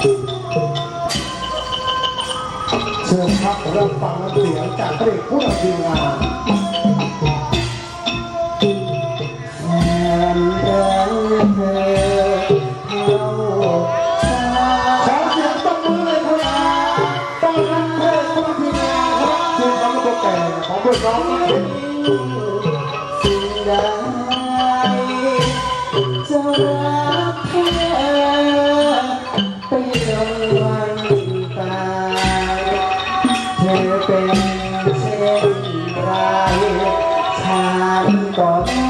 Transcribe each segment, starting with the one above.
เชิญครับผมรับฟังเสียงจากพระเอกผู้นำทีมงานแฟนรักเธอเข้าชาขอเสียงตบมือเลยครับต้อนรับพระเอกผู้นำทีมงานครับทีมของตัวแก่ของเพื่อนน้องนะครับสิ่งใดจะ เธอเป็นเช่นไรฉันก็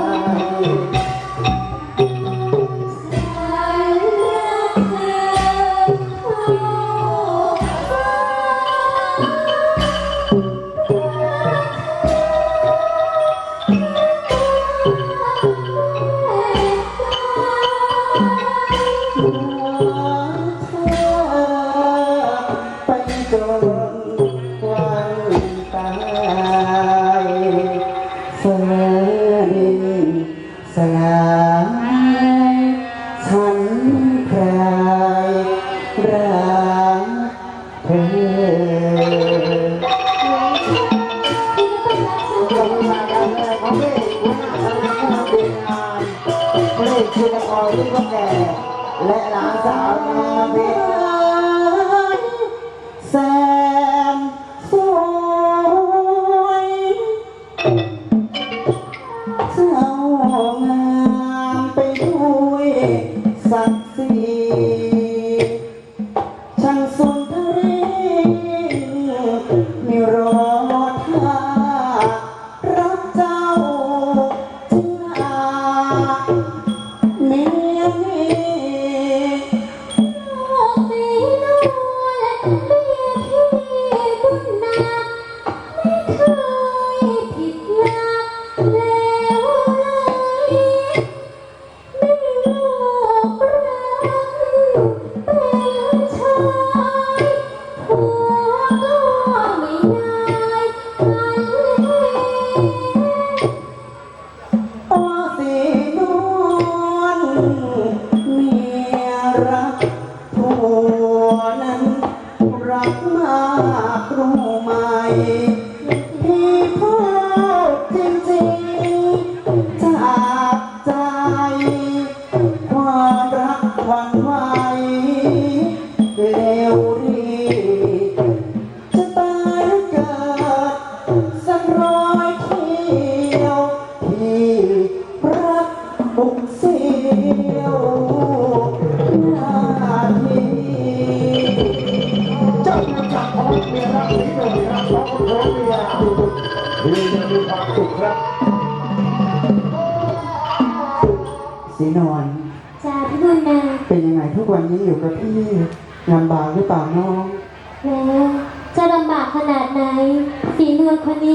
ตายเฟื่องสลายฉันพรายรักเธอกำลังการแสดงของพระเอกหั จ้าง เสียวหน้าทีเจ้าประจักษ์ของเมียรักที่เป็นรักของคนของเมียดีจะมีความสุขครับสีนอนจ้าพี่บุญนาเป็นยังไงทุกวันนี้อยู่กับพี่ลำบากหรือเปล่าน้อง แล้วจะลำบากขนาดไหนฝีมือคนนี้